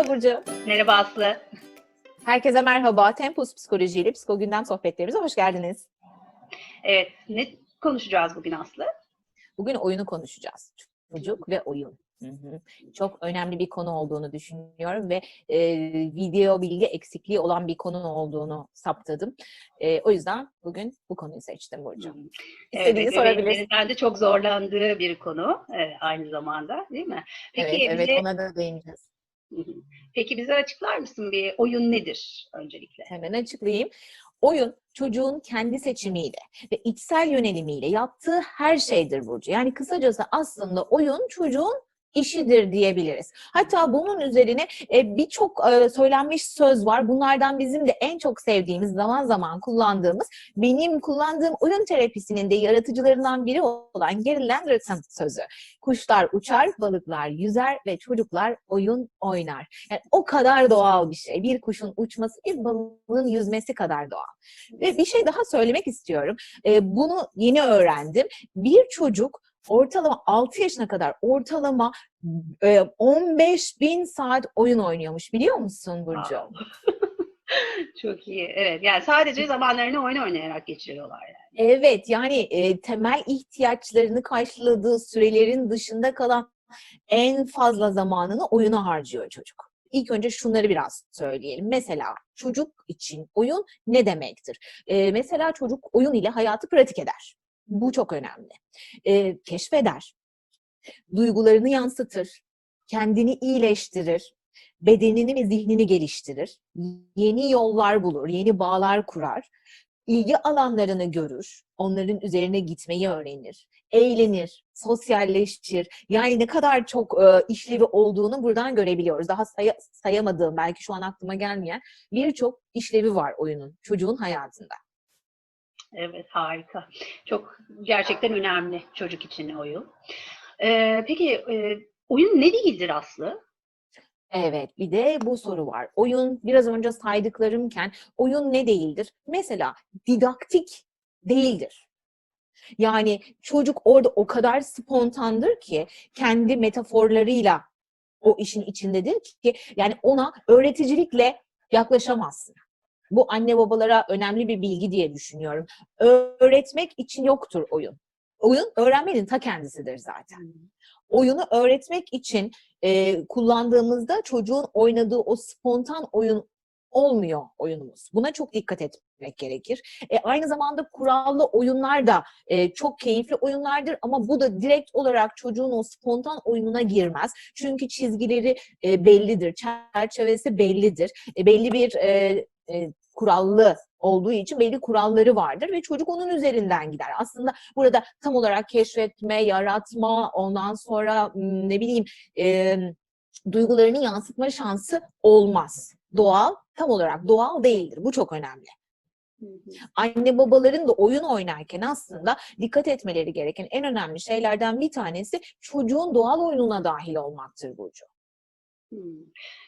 Merhaba Burcu. Merhaba Aslı. Herkese merhaba. Tempus Psikoloji ile Psiko Gündem sohbetlerimize hoş geldiniz. Evet, ne konuşacağız bugün Aslı? Bugün oyunu konuşacağız. Çocuk ve oyun. Hı hı. Çok önemli bir konu olduğunu düşünüyorum ve e, video bilgi eksikliği olan bir konu olduğunu saptadım. E, o yüzden bugün bu konuyu seçtim Burcu. İstediğini Evet, sorabilirsin. ebeveynlerin de çok zorlandığı bir konu e, aynı zamanda değil mi? Peki evet, evet bize, ona da değineceğiz. Peki bize açıklar mısın bir oyun nedir öncelikle? Hemen açıklayayım. Oyun çocuğun kendi seçimiyle ve içsel yönelimiyle yaptığı her şeydir Burcu. Yani kısacası aslında oyun çocuğun işidir diyebiliriz. Hatta bunun üzerine e, birçok e, söylenmiş söz var. Bunlardan bizim de en çok sevdiğimiz, zaman zaman kullandığımız, benim kullandığım oyun terapisinin de yaratıcılarından biri olan Gary Landerton sözü. Kuşlar uçar, balıklar yüzer ve çocuklar oyun oynar. Yani o kadar doğal bir şey. Bir kuşun uçması, bir balığın yüzmesi kadar doğal. Ve bir şey daha söylemek istiyorum. E, bunu yeni öğrendim. Bir çocuk ortalama 6 yaşına kadar ortalama e, 15 bin saat oyun oynuyormuş. Biliyor musun Burcu? Çok iyi. Evet, yani sadece zamanlarını oyun oynayarak geçiriyorlar yani. Evet yani e, temel ihtiyaçlarını karşıladığı sürelerin dışında kalan en fazla zamanını oyuna harcıyor çocuk. İlk önce şunları biraz söyleyelim. Mesela çocuk için oyun ne demektir? E, mesela çocuk oyun ile hayatı pratik eder. Bu çok önemli. E, keşfeder, duygularını yansıtır, kendini iyileştirir, bedenini ve zihnini geliştirir, yeni yollar bulur, yeni bağlar kurar, ilgi alanlarını görür, onların üzerine gitmeyi öğrenir, eğlenir, sosyalleşir. Yani ne kadar çok e, işlevi olduğunu buradan görebiliyoruz. Daha say- sayamadığım, belki şu an aklıma gelmeyen birçok işlevi var oyunun çocuğun hayatında. Evet, harika. Çok gerçekten önemli çocuk için oyun. Ee, peki e, oyun ne değildir Aslı? Evet, bir de bu soru var. Oyun, biraz önce saydıklarımken oyun ne değildir? Mesela didaktik değildir. Yani çocuk orada o kadar spontandır ki kendi metaforlarıyla o işin içindedir ki yani ona öğreticilikle yaklaşamazsın. Bu anne babalara önemli bir bilgi diye düşünüyorum. Öğretmek için yoktur oyun. Oyun öğrenmenin ta kendisidir zaten. Oyunu öğretmek için e, kullandığımızda çocuğun oynadığı o spontan oyun olmuyor oyunumuz. Buna çok dikkat etmek gerekir. E, aynı zamanda kurallı oyunlar da e, çok keyifli oyunlardır ama bu da direkt olarak çocuğun o spontan oyununa girmez. Çünkü çizgileri e, bellidir, çerçevesi bellidir. E, belli bir e, e, kurallı olduğu için belli kuralları vardır ve çocuk onun üzerinden gider. Aslında burada tam olarak keşfetme, yaratma, ondan sonra ne bileyim e, duygularını yansıtma şansı olmaz. Doğal, tam olarak doğal değildir. Bu çok önemli. Anne babaların da oyun oynarken aslında dikkat etmeleri gereken en önemli şeylerden bir tanesi çocuğun doğal oyununa dahil olmaktır Burcu. Hmm.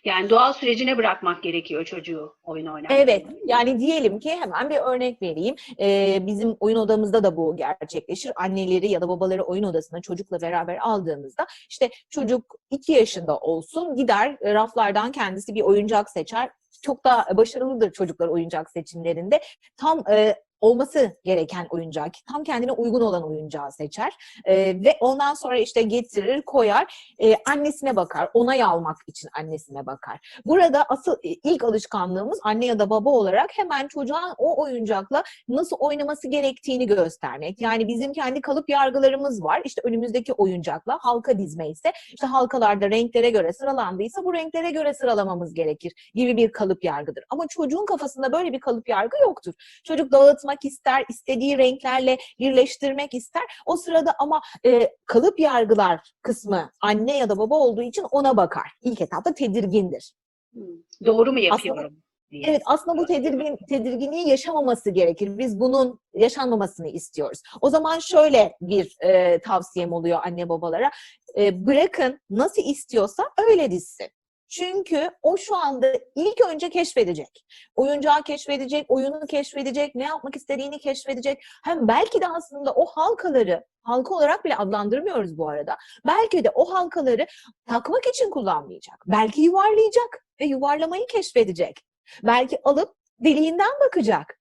Yani doğal sürecine bırakmak gerekiyor çocuğu oyun oynarken. Evet, yani diyelim ki hemen bir örnek vereyim. Ee, bizim oyun odamızda da bu gerçekleşir. Anneleri ya da babaları oyun odasına çocukla beraber aldığımızda işte çocuk iki yaşında olsun gider raflardan kendisi bir oyuncak seçer. Çok da başarılıdır çocuklar oyuncak seçimlerinde. Tam e, olması gereken oyuncağı, tam kendine uygun olan oyuncağı seçer E, ve ondan sonra işte getirir, koyar, E, annesine bakar, onay almak için annesine bakar. Burada asıl e, ilk alışkanlığımız anne ya da baba olarak hemen çocuğa o oyuncakla nasıl oynaması gerektiğini göstermek. Yani bizim kendi kalıp yargılarımız var. İşte önümüzdeki oyuncakla halka dizme ise işte halkalarda renklere göre sıralandıysa bu renklere göre sıralamamız gerekir gibi bir kalıp yargıdır. Ama çocuğun kafasında böyle bir kalıp yargı yoktur. Çocuk dağıtmak ister, istediği renklerle birleştirmek ister. O sırada ama e, kalıp yargılar kısmı anne ya da baba olduğu için ona bakar. İlk etapta tedirgindir. Hmm. Doğru mu yapıyorum? diye. Evet aslında bu tedirgin, tedirginliği yaşamaması gerekir. Biz bunun yaşanmamasını istiyoruz. O zaman şöyle bir e, tavsiyem oluyor anne babalara. E, bırakın nasıl istiyorsa öyle dizsin. Çünkü o şu anda ilk önce keşfedecek. Oyuncağı keşfedecek, oyunu keşfedecek, ne yapmak istediğini keşfedecek. Hem belki de aslında o halkaları, halka olarak bile adlandırmıyoruz bu arada. Belki de o halkaları takmak için kullanmayacak. Belki yuvarlayacak. ve yuvarlamayı keşfedecek. Belki alıp deliğinden bakacak.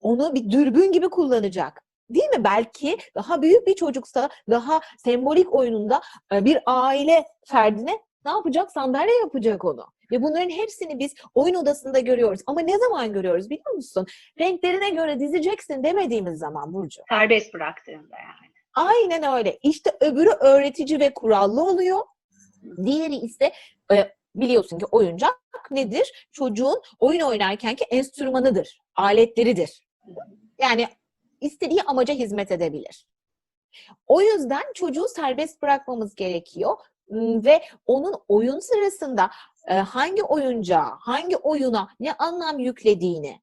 Onu bir dürbün gibi kullanacak. Değil mi? Belki daha büyük bir çocuksa daha sembolik oyununda e, bir aile ferdine ne yapacak? Sandalye yapacak onu. Ve bunların hepsini biz oyun odasında görüyoruz. Ama ne zaman görüyoruz biliyor musun? Renklerine göre dizeceksin demediğimiz zaman Burcu. Serbest bıraktığında yani. Aynen öyle. İşte öbürü öğretici ve kurallı oluyor. Diğeri ise e, biliyorsun ki oyuncak nedir? Çocuğun oyun oynarkenki enstrümanıdır, aletleridir. Yani istediği amaca hizmet edebilir. O yüzden çocuğu serbest bırakmamız gerekiyor ve onun oyun sırasında e, hangi oyuncağa, hangi oyuna ne anlam yüklediğini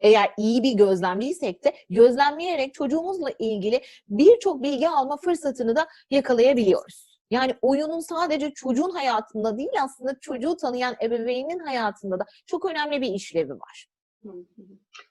eğer iyi bir gözlemciysek de gözlemleyerek çocuğumuzla ilgili birçok bilgi alma fırsatını da yakalayabiliyoruz. Yani oyunun sadece çocuğun hayatında değil aslında çocuğu tanıyan ebeveynin hayatında da çok önemli bir işlevi var.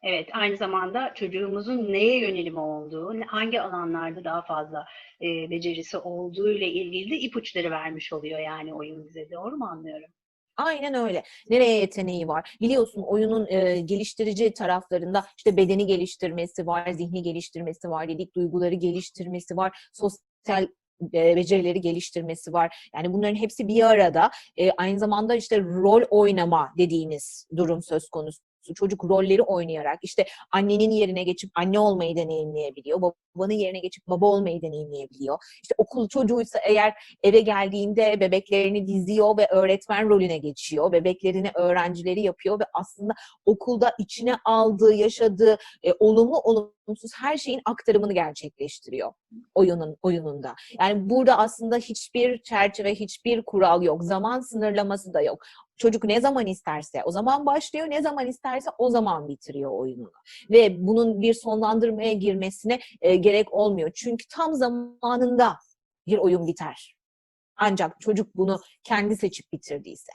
Evet, aynı zamanda çocuğumuzun neye yönelim olduğu, hangi alanlarda daha fazla e, becerisi olduğu ile ilgili de ipuçları vermiş oluyor yani oyun bize. Doğru mu anlıyorum? Aynen öyle. Nereye yeteneği var? Biliyorsun oyunun e, geliştirici taraflarında işte bedeni geliştirmesi var, zihni geliştirmesi var, dedik duyguları geliştirmesi var, sosyal e, becerileri geliştirmesi var. Yani bunların hepsi bir arada. E, aynı zamanda işte rol oynama dediğimiz durum söz konusu. Çocuk rolleri oynayarak işte annenin yerine geçip anne olmayı deneyimleyebiliyor. Babanın yerine geçip baba olmayı deneyimleyebiliyor. İşte okul çocuğuysa eğer eve geldiğinde bebeklerini diziyor ve öğretmen rolüne geçiyor. Bebeklerini öğrencileri yapıyor ve aslında okulda içine aldığı, yaşadığı e, olumlu olumsuz her şeyin aktarımını gerçekleştiriyor oyunun oyununda. Yani burada aslında hiçbir çerçeve, hiçbir kural yok. Zaman sınırlaması da yok. Çocuk ne zaman isterse o zaman başlıyor, ne zaman isterse o zaman bitiriyor oyununu. Ve bunun bir sonlandırmaya girmesine e, gerek olmuyor. Çünkü tam zamanında bir oyun biter. Ancak çocuk bunu kendi seçip bitirdiyse.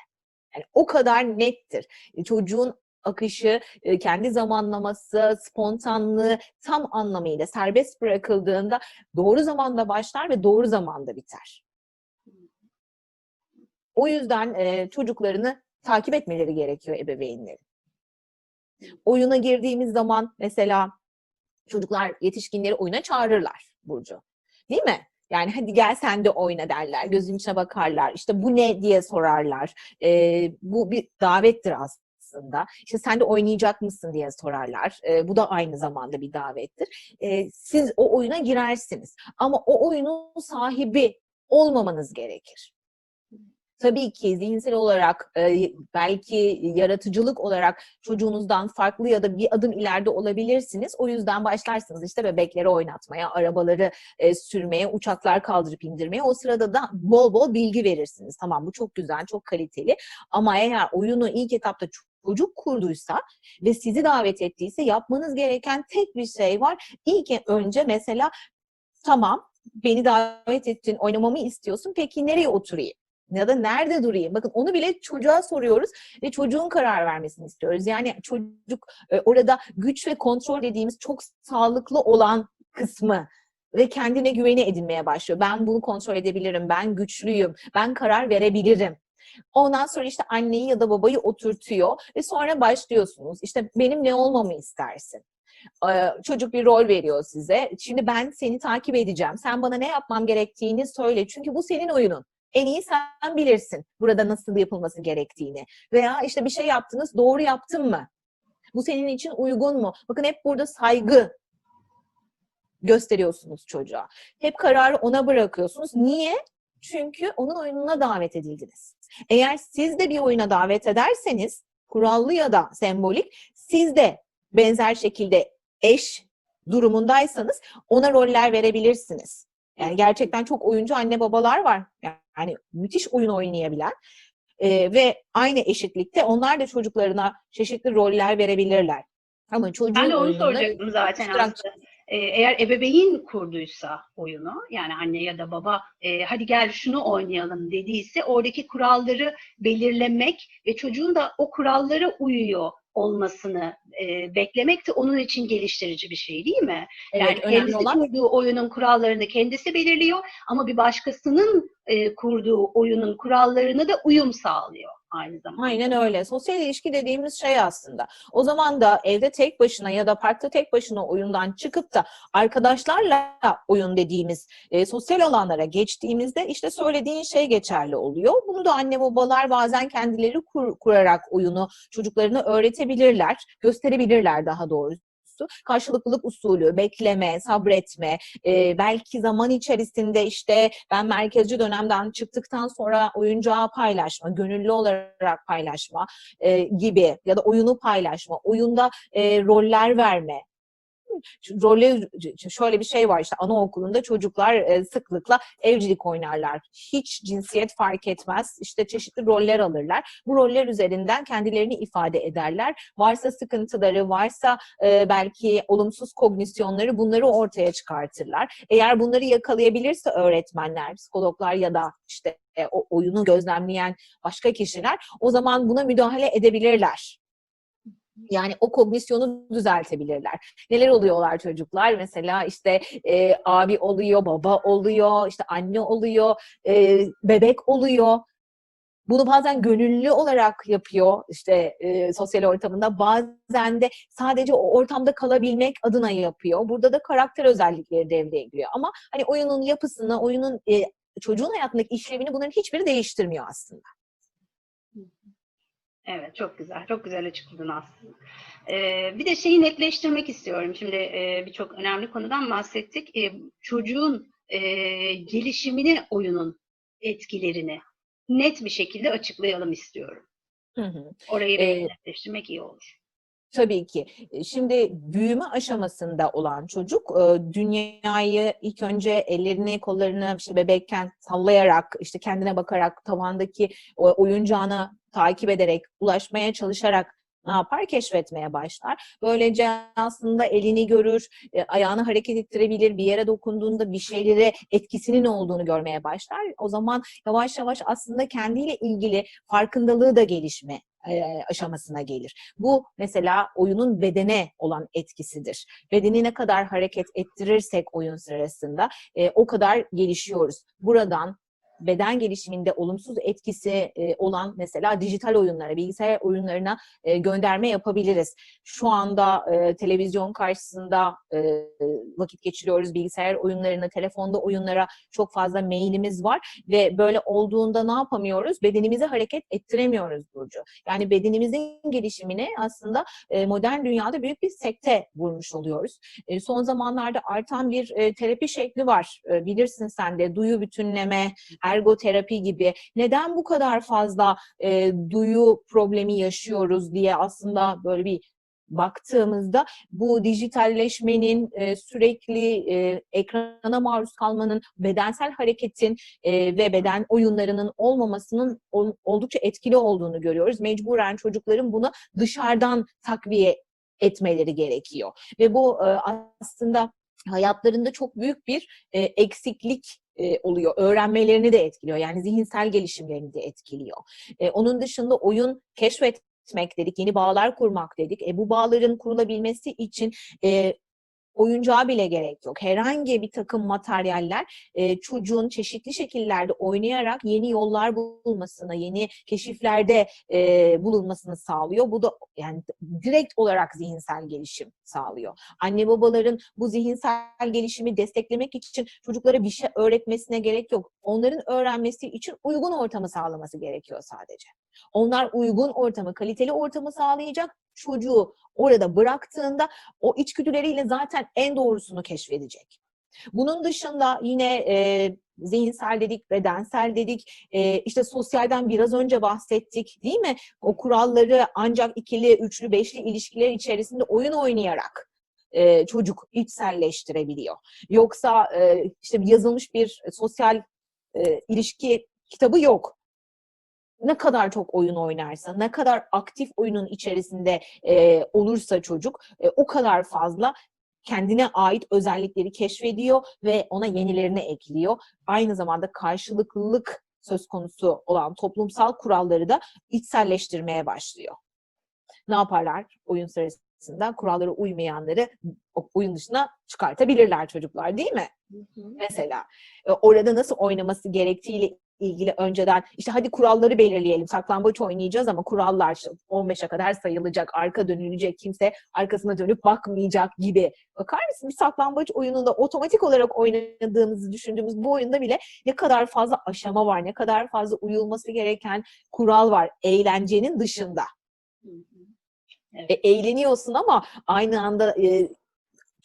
Yani o kadar nettir. E, Çocuğun akışı, e, kendi zamanlaması, spontanlığı tam anlamıyla serbest bırakıldığında doğru zamanda başlar ve doğru zamanda biter. O yüzden e, çocuklarını takip etmeleri gerekiyor ebeveynlerin. Oyuna girdiğimiz zaman mesela çocuklar yetişkinleri oyuna çağırırlar Burcu. Değil mi? Yani hadi gel sen de oyna derler. Gözün içine bakarlar. İşte bu ne diye sorarlar. Ee, bu bir davettir aslında. İşte sen de oynayacak mısın diye sorarlar. Ee, bu da aynı zamanda bir davettir. Ee, siz o oyuna girersiniz. Ama o oyunun sahibi olmamanız gerekir. Tabii ki zihinsel olarak e, belki yaratıcılık olarak çocuğunuzdan farklı ya da bir adım ileride olabilirsiniz. O yüzden başlarsınız işte bebekleri oynatmaya, arabaları e, sürmeye, uçaklar kaldırıp indirmeye. O sırada da bol bol bilgi verirsiniz. Tamam bu çok güzel, çok kaliteli. Ama eğer oyunu ilk etapta çocuk kurduysa ve sizi davet ettiyse yapmanız gereken tek bir şey var. İlk önce mesela tamam beni davet ettin, oynamamı istiyorsun. Peki nereye oturayım? Ya da nerede durayım? Bakın onu bile çocuğa soruyoruz ve çocuğun karar vermesini istiyoruz. Yani çocuk e, orada güç ve kontrol dediğimiz çok sağlıklı olan kısmı ve kendine güveni edinmeye başlıyor. Ben bunu kontrol edebilirim, ben güçlüyüm, ben karar verebilirim. Ondan sonra işte anneyi ya da babayı oturtuyor ve sonra başlıyorsunuz. İşte benim ne olmamı istersin? Çocuk bir rol veriyor size. Şimdi ben seni takip edeceğim. Sen bana ne yapmam gerektiğini söyle. Çünkü bu senin oyunun. En iyi sen bilirsin burada nasıl yapılması gerektiğini. Veya işte bir şey yaptınız, doğru yaptın mı? Bu senin için uygun mu? Bakın hep burada saygı gösteriyorsunuz çocuğa. Hep kararı ona bırakıyorsunuz. Niye? Çünkü onun oyununa davet edildiniz. Eğer siz de bir oyuna davet ederseniz, kurallı ya da sembolik, siz de benzer şekilde eş durumundaysanız ona roller verebilirsiniz. Yani gerçekten çok oyuncu anne babalar var. Yani müthiş oyun oynayabilen e, ve aynı eşitlikte onlar da çocuklarına çeşitli roller verebilirler. Ama çocuğun Ben de onu soracaktım zaten aslında. Ee, Eğer ebeveyn kurduysa oyunu, yani anne ya da baba, e, hadi gel şunu oynayalım dediyse oradaki kuralları belirlemek ve çocuğun da o kurallara uyuyor olmasını e, beklemek de onun için geliştirici bir şey değil mi? Yani Evet, önemli kendisi olan kurduğu oyunun kurallarını kendisi belirliyor ama bir başkasının e, kurduğu oyunun kurallarına da uyum sağlıyor. Aynı zamanda. Aynen öyle. Sosyal ilişki dediğimiz şey aslında. O zaman da evde tek başına ya da parkta tek başına oyundan çıkıp da arkadaşlarla oyun dediğimiz e, sosyal alanlara geçtiğimizde işte söylediğin şey geçerli oluyor. Bunu da anne babalar bazen kendileri kur- kurarak oyunu çocuklarına öğretebilirler, gösterebilirler daha doğrusu. Karşılıklılık usulü, bekleme, sabretme, e, belki zaman içerisinde işte ben merkezci dönemden çıktıktan sonra oyuncağı paylaşma, gönüllü olarak paylaşma e, gibi ya da oyunu paylaşma, oyunda e, roller verme. Şu Rolle şöyle bir şey var işte anaokulunda çocuklar e, sıklıkla evcilik oynarlar. Hiç cinsiyet fark etmez. İşte çeşitli roller alırlar. Bu roller üzerinden kendilerini ifade ederler. Varsa sıkıntıları, varsa e, belki olumsuz kognisyonları bunları ortaya çıkartırlar. Eğer bunları yakalayabilirse öğretmenler, psikologlar ya da işte e, o oyunu gözlemleyen başka kişiler o zaman buna müdahale edebilirler. Yani o kognisyonu düzeltebilirler. Neler oluyorlar çocuklar? Mesela işte e, abi oluyor, baba oluyor, işte anne oluyor, e, bebek oluyor. Bunu bazen gönüllü olarak yapıyor işte e, sosyal ortamında. Bazen de sadece o ortamda kalabilmek adına yapıyor. Burada da karakter özellikleri devreye giriyor. Ama hani oyunun yapısını, oyunun e, çocuğun hayatındaki işlevini bunların hiçbiri değiştirmiyor aslında. Evet, çok güzel. Çok güzel açıkladın aslında. Ee, bir de şeyi netleştirmek istiyorum. Şimdi e, birçok önemli konudan bahsettik. E, çocuğun e, gelişimini, oyunun etkilerini net bir şekilde açıklayalım istiyorum. Hı hı. Orayı Ee, netleştirmek iyi olur. Tabii ki. E, Şimdi büyüme aşamasında olan çocuk e, dünyayı ilk önce ellerini, kollarını işte bebekken sallayarak, işte kendine bakarak, tavandaki oyuncağına takip ederek, ulaşmaya çalışarak ne yapar? Keşfetmeye başlar. Böylece aslında elini görür, e, ayağını hareket ettirebilir, bir yere dokunduğunda bir şeylere etkisinin olduğunu görmeye başlar. O zaman yavaş yavaş aslında kendiyle ilgili farkındalığı da gelişme aşamasına gelir. Bu mesela oyunun bedene olan etkisidir. Bedeni ne kadar hareket ettirirsek oyun sırasında e, o kadar gelişiyoruz. Buradan beden gelişiminde olumsuz etkisi e, olan mesela dijital oyunlara, bilgisayar oyunlarına e, gönderme yapabiliriz. Şu anda e, televizyon karşısında vakit geçiriyoruz. Bilgisayar oyunlarına, telefonda oyunlara çok fazla mailimiz var ve böyle olduğunda ne yapamıyoruz? Bedenimizi hareket ettiremiyoruz Burcu. Yani bedenimizin gelişimine aslında modern dünyada büyük bir sekte vurmuş oluyoruz. Son zamanlarda artan bir terapi şekli var. Bilirsin sen de duyu bütünleme, ergoterapi gibi. Neden bu kadar fazla e, duyu problemi yaşıyoruz diye aslında böyle bir baktığımızda bu dijitalleşmenin e, sürekli e, ekrana maruz kalmanın, bedensel hareketin e, ve beden oyunlarının olmamasının ol- oldukça etkili olduğunu görüyoruz. Mecburen çocukların bunu dışarıdan takviye etmeleri gerekiyor. Ve bu e, aslında hayatlarında çok büyük bir e, eksiklik e, oluyor. Öğrenmelerini de etkiliyor. Yani zihinsel gelişimlerini de etkiliyor. E, onun dışında oyun keşfetmek dedik, yeni bağlar kurmak dedik. E, bu bağların kurulabilmesi için e, oyuncağa bile gerek yok. Herhangi bir takım materyaller e, çocuğun çeşitli şekillerde oynayarak yeni yollar bulmasına, yeni keşiflerde e, bulunmasını sağlıyor. Bu da yani direkt olarak zihinsel gelişim sağlıyor. Anne babaların bu zihinsel gelişimi desteklemek için çocuklara bir şey öğretmesine gerek yok. Onların öğrenmesi için uygun ortamı sağlaması gerekiyor sadece. Onlar uygun ortamı, kaliteli ortamı sağlayacak. Çocuğu orada bıraktığında o içgüdüleriyle zaten en doğrusunu keşfedecek. Bunun dışında yine e, zihinsel dedik, bedensel dedik, e, işte sosyalden biraz önce bahsettik değil mi? O kuralları ancak ikili, üçlü, beşli ilişkiler içerisinde oyun oynayarak e, çocuk içselleştirebiliyor. Yoksa e, işte yazılmış bir sosyal e, ilişki kitabı yok ne kadar çok oyun oynarsa, ne kadar aktif oyunun içerisinde e, olursa çocuk e, o kadar fazla kendine ait özellikleri keşfediyor ve ona yenilerini ekliyor. Aynı zamanda karşılıklılık söz konusu olan toplumsal kuralları da içselleştirmeye başlıyor. Ne yaparlar oyun sırasında? Kurallara uymayanları oyun dışına çıkartabilirler çocuklar değil mi? Mesela e, orada nasıl oynaması gerektiğiyle ilgili önceden işte hadi kuralları belirleyelim. Saklambaç oynayacağız ama kurallar işte 15'e kadar sayılacak, arka dönülecek, kimse arkasına dönüp bakmayacak gibi. Bakar mısın bir saklambaç oyununda otomatik olarak oynadığımızı düşündüğümüz bu oyunda bile ne kadar fazla aşama var, ne kadar fazla uyulması gereken kural var eğlencenin dışında. Hı hı. E, eğleniyorsun ama aynı anda e,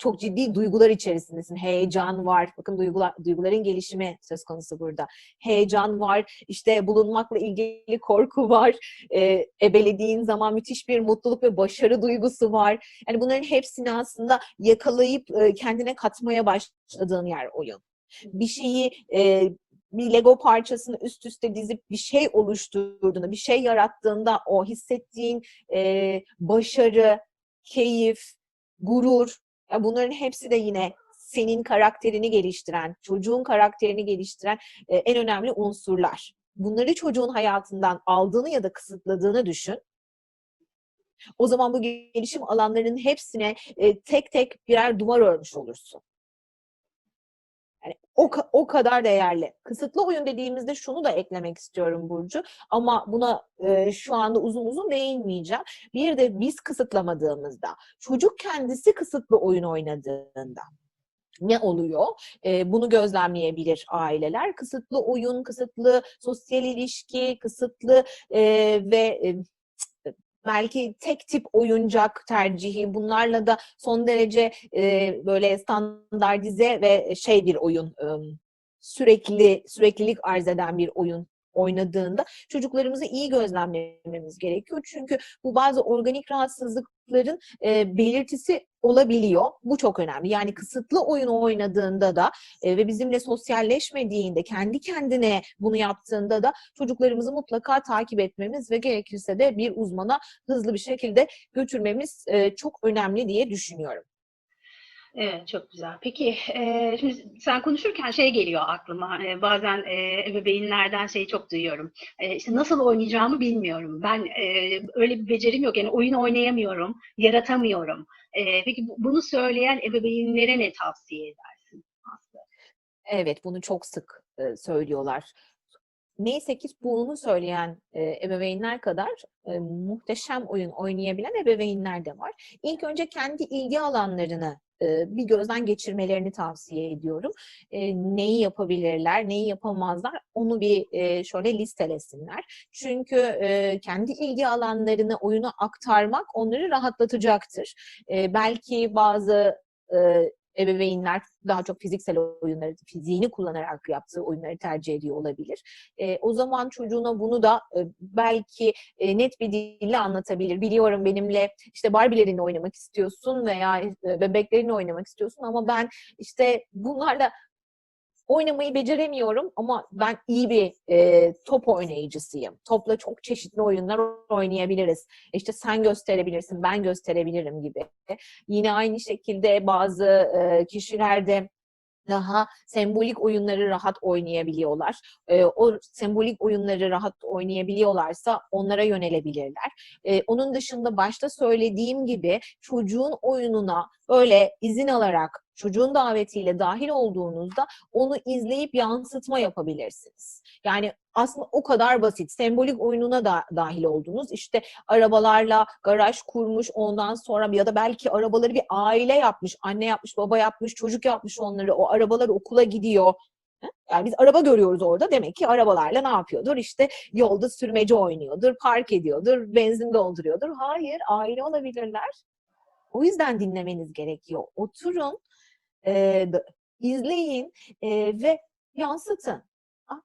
çok ciddi duygular içerisindesin. Heyecan var. Bakın duygular, duyguların gelişimi söz konusu burada. Heyecan var. işte bulunmakla ilgili korku var. E, ebelediğin zaman müthiş bir mutluluk ve başarı duygusu var. Yani bunların hepsini aslında yakalayıp e, kendine katmaya başladığın yer oyun. Bir şeyi e, bir Lego parçasını üst üste dizip bir şey oluşturduğunda, bir şey yarattığında o hissettiğin e, başarı, keyif, gurur, bunların hepsi de yine senin karakterini geliştiren, çocuğun karakterini geliştiren e, en önemli unsurlar. Bunları çocuğun hayatından aldığını ya da kısıtladığını düşün. O zaman bu gelişim alanlarının hepsine e, tek tek birer duvar örmüş olursun. Yani o, o kadar değerli. Kısıtlı oyun dediğimizde şunu da eklemek istiyorum Burcu. Ama buna e, şu anda uzun uzun değinmeyeceğim. Bir de biz kısıtlamadığımızda, çocuk kendisi kısıtlı oyun oynadığında ne oluyor? E, bunu gözlemleyebilir aileler. Kısıtlı oyun, kısıtlı sosyal ilişki, kısıtlı e, ve e, belki tek tip oyuncak tercihi bunlarla da son derece e, böyle standartize ve şey bir oyun e, sürekli süreklilik arz eden bir oyun oynadığında çocuklarımızı iyi gözlemlememiz gerekiyor. Çünkü bu bazı organik rahatsızlıkların e, belirtisi olabiliyor. Bu çok önemli. Yani kısıtlı oyun oynadığında da e, ve bizimle sosyalleşmediğinde, kendi kendine bunu yaptığında da çocuklarımızı mutlaka takip etmemiz ve gerekirse de bir uzmana hızlı bir şekilde götürmemiz e, çok önemli diye düşünüyorum. Evet, çok güzel. Peki, e, şimdi sen konuşurken şey geliyor aklıma. E, bazen e, ebeveynlerden şeyi çok duyuyorum. E, işte nasıl oynayacağımı bilmiyorum. Ben e, öyle bir becerim yok. Yani oyun oynayamıyorum, yaratamıyorum. Peki bu- bunu söyleyen ebeveynlere ne tavsiye edersin? Aslı? Evet, bunu çok sık söylüyorlar. Neyse ki bunu söyleyen e, ebeveynler kadar e, muhteşem oyun oynayabilen ebeveynler de var. İlk önce kendi ilgi alanlarını e, bir gözden geçirmelerini tavsiye ediyorum. E, neyi yapabilirler, neyi yapamazlar onu bir e, şöyle listelesinler. Çünkü e, kendi ilgi alanlarını oyuna aktarmak onları rahatlatacaktır. E, belki bazı e, ebeveynler daha çok fiziksel oyunları, fiziğini kullanarak yaptığı oyunları tercih ediyor olabilir. E, o zaman çocuğuna bunu da e, belki e, net bir dille anlatabilir. Biliyorum benimle işte Barbie'lerinle oynamak istiyorsun veya e, bebeklerinle oynamak istiyorsun ama ben işte bunlarla oynamayı beceremiyorum ama ben iyi bir e, top oynayıcısıyım. Topla çok çeşitli oyunlar oynayabiliriz. İşte sen gösterebilirsin, ben gösterebilirim gibi. Yine aynı şekilde bazı e, kişiler de daha sembolik oyunları rahat oynayabiliyorlar. E, o sembolik oyunları rahat oynayabiliyorlarsa onlara yönelebilirler. E, onun dışında başta söylediğim gibi çocuğun oyununa böyle izin alarak çocuğun davetiyle dahil olduğunuzda onu izleyip yansıtma yapabilirsiniz. Yani aslında o kadar basit. Sembolik oyununa da dahil oldunuz. İşte arabalarla garaj kurmuş ondan sonra ya da belki arabaları bir aile yapmış. Anne yapmış, baba yapmış, çocuk yapmış onları. O arabalar okula gidiyor. Yani biz araba görüyoruz orada. Demek ki arabalarla ne yapıyordur? İşte yolda sürmece oynuyordur, park ediyordur, benzin dolduruyordur. Hayır, aile olabilirler. O yüzden dinlemeniz gerekiyor. Oturun, e, izleyin e, ve yansıtın. Ah,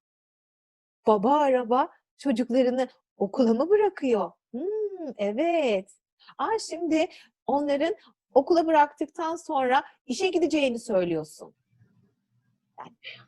baba araba çocuklarını okula mı bırakıyor? Hmm, evet. Aa, şimdi onların okula bıraktıktan sonra işe gideceğini söylüyorsun.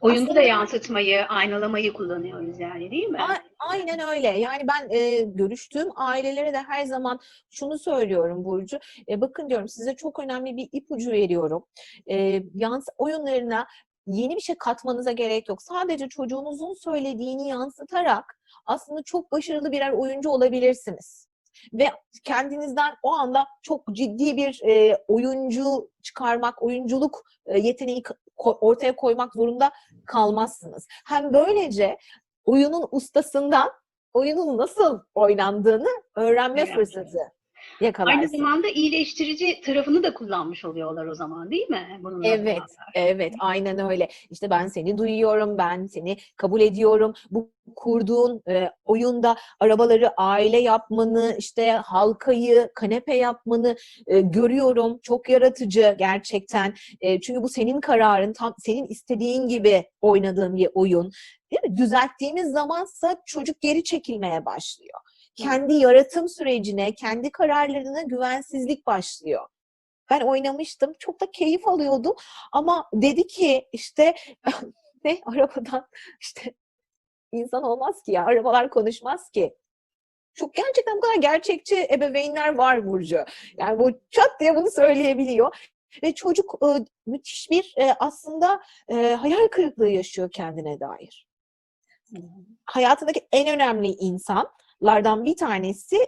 Oyunda da yansıtmayı, aynalamayı kullanıyoruz yani değil mi? Aynen öyle. Yani ben e, görüştüğüm ailelere de her zaman şunu söylüyorum Burcu. E, bakın diyorum size çok önemli bir ipucu veriyorum. E, yans oyunlarına yeni bir şey katmanıza gerek yok. Sadece çocuğunuzun söylediğini yansıtarak aslında çok başarılı birer oyuncu olabilirsiniz. Ve kendinizden o anda çok ciddi bir e, oyuncu çıkarmak, oyunculuk e, yeteneği ortaya koymak zorunda kalmazsınız. Hem böylece oyunun ustasından oyunun nasıl oynandığını öğrenme Öğrenme. fırsatı Aynı yakalarsın. zamanda iyileştirici tarafını da kullanmış oluyorlar o zaman değil mi? Bununla Evet, beraber. evet, aynen öyle. İşte ben seni duyuyorum, ben seni kabul ediyorum. Bu kurduğun e, oyunda arabaları aile yapmanı, işte halkayı kanepe yapmanı e, görüyorum. Çok yaratıcı gerçekten. E, çünkü bu senin kararın, tam senin istediğin gibi oynadığın bir oyun. Değil mi? Düzelttiğimiz zamansa çocuk geri çekilmeye başlıyor. Kendi yaratım sürecine, kendi kararlarına güvensizlik başlıyor. Ben oynamıştım. Çok da keyif alıyordum. Ama dedi ki işte ne arabadan işte insan olmaz ki ya. Arabalar konuşmaz ki. Çok gerçekten bu kadar gerçekçi ebeveynler var Burcu. Yani bu çat diye bunu söyleyebiliyor. Ve çocuk e, müthiş bir e, aslında e, hayal kırıklığı yaşıyor kendine dair. Hayatındaki en önemli insanlardan bir tanesi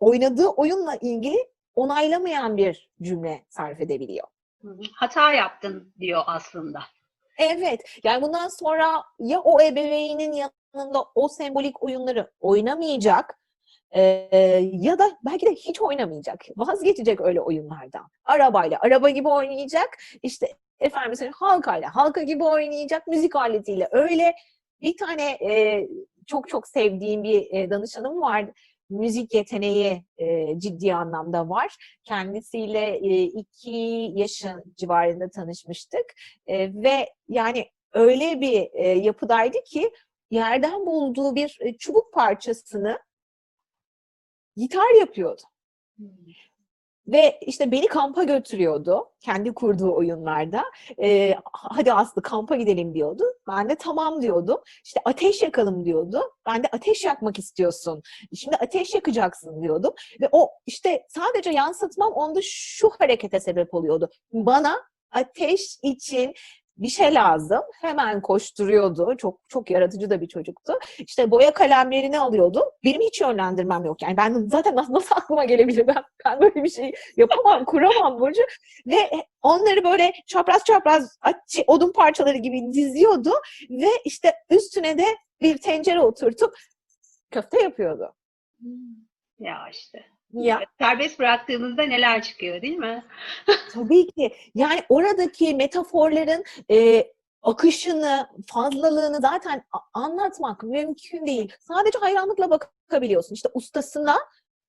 oynadığı oyunla ilgili onaylamayan bir cümle sarf edebiliyor. Hata yaptın diyor aslında. Evet, yani bundan sonra ya o ebeveynin yanında o sembolik oyunları oynamayacak eee, ya da belki de hiç oynamayacak. Vazgeçecek öyle oyunlardan. Arabayla araba gibi oynayacak. İşte efendim mesela halkayla halka gibi oynayacak. Müzik aletiyle öyle. Bir tane eee, çok çok sevdiğim bir e, danışanım vardı. Müzik yeteneği e, ciddi anlamda var. Kendisiyle e, iki yaşın civarında tanışmıştık. E, ve yani öyle bir e, yapıdaydı ki yerden bulduğu bir e, çubuk parçasını gitar yapıyordu. Ve işte beni kampa götürüyordu kendi kurduğu oyunlarda. Ee, hadi Aslı kampa gidelim diyordu. Ben de tamam diyordum. İşte ateş yakalım diyordu. Ben de ateş yakmak istiyorsun. Şimdi ateş yakacaksın diyordum. Ve o işte sadece yansıtmam onda şu harekete sebep oluyordu. Bana ateş için bir şey lazım. Hemen koşturuyordu. Çok çok yaratıcı da bir çocuktu. İşte boya kalemlerini alıyordu. Benim hiç yönlendirmem yok. Yani ben zaten nasıl, nasıl aklıma gelebilir? Ben, ben böyle bir şey yapamam, kuramam Burcu. Ve onları böyle çapraz çapraz odun parçaları gibi diziyordu. Ve işte üstüne de bir tencere oturtup köfte yapıyordu. Ya işte. Ya Serbest bıraktığımızda neler çıkıyor değil mi? Tabii ki. Yani oradaki metaforların e, akışını, fazlalığını zaten anlatmak mümkün değil. Sadece hayranlıkla bakabiliyorsun. İşte ustasına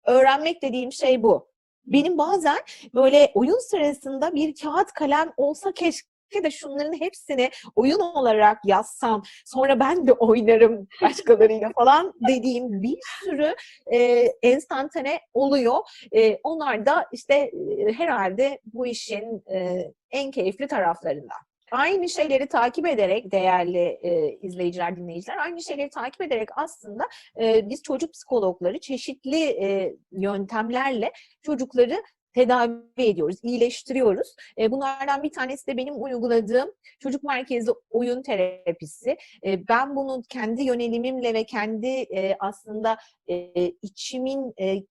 öğrenmek dediğim şey bu. Benim bazen böyle oyun sırasında bir kağıt kalem olsa keşke de şunların hepsini oyun olarak yazsam, sonra ben de oynarım başkalarıyla falan dediğim bir sürü e, enstantane oluyor. E, onlar da işte e, herhalde bu işin e, en keyifli taraflarından. Aynı şeyleri takip ederek değerli e, izleyiciler, dinleyiciler, aynı şeyleri takip ederek aslında e, biz çocuk psikologları çeşitli e, yöntemlerle çocukları tedavi ediyoruz, iyileştiriyoruz. E, bunlardan bir tanesi de benim uyguladığım çocuk merkezli oyun terapisi. E, ben bunu kendi yönelimimle ve kendi e, aslında e, içimin e,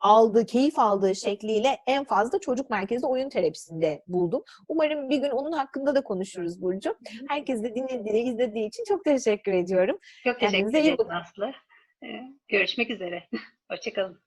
aldığı, keyif aldığı şekliyle en fazla çocuk merkezli oyun terapisinde buldum. Umarım bir gün onun hakkında da konuşuruz Burcu. Herkes de dinlediği, izlediği için çok teşekkür ediyorum. Çok teşekkür ederim. Aslı. Görüşmek üzere. Hoşçakalın.